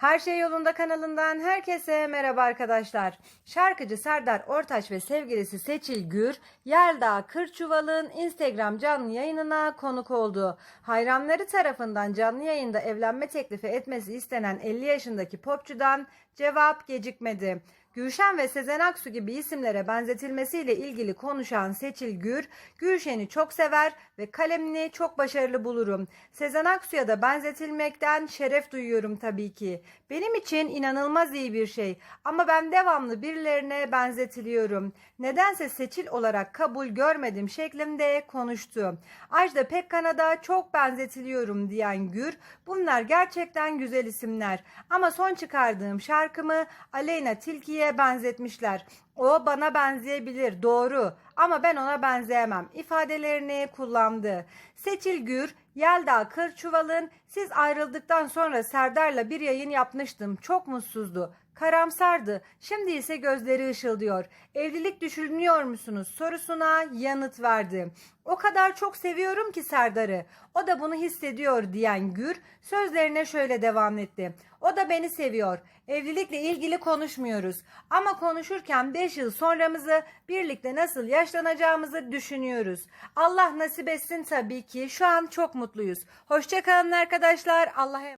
Her Şey Yolunda kanalından herkese merhaba arkadaşlar. Şarkıcı Serdar Ortaç ve sevgilisi Seçil Gür, Yelda Kırçuval'ın Instagram canlı yayınına konuk oldu. Hayranları tarafından canlı yayında evlenme teklifi etmesi istenen 50 yaşındaki popçudan cevap gecikmedi. Gülşen ve Sezen Aksu gibi isimlere benzetilmesiyle ilgili konuşan Seçil Gür, Gülşen'i çok sever ve kalemini çok başarılı bulurum. Sezen Aksu'ya da benzetilmekten şeref duyuyorum tabii ki. Benim için inanılmaz iyi bir şey ama ben devamlı birilerine benzetiliyorum. Nedense Seçil olarak kabul görmedim şeklinde konuştu. Ajda Pekkan'a çok benzetiliyorum diyen Gür, bunlar gerçekten güzel isimler ama son çıkardığım şarkımı Aleyna Tilki'ye benzetmişler. O bana benzeyebilir doğru ama ben ona benzeyemem ifadelerini kullandı. Seçil Gür, Yelda Kırçuval'ın siz ayrıldıktan sonra Serdar'la bir yayın yapmıştım. Çok mutsuzdu. Karamsardı. Şimdi ise gözleri ışıldıyor. Evlilik düşünüyor musunuz sorusuna yanıt verdi. O kadar çok seviyorum ki Serdar'ı. O da bunu hissediyor diyen Gür sözlerine şöyle devam etti. O da beni seviyor. Evlilikle ilgili konuşmuyoruz. Ama konuşurken 5 yıl sonramızı birlikte nasıl yaşlanacağımızı düşünüyoruz. Allah nasip etsin tabii ki. Şu an çok mutluyuz. Hoşçakalın arkadaşlar. Allah'a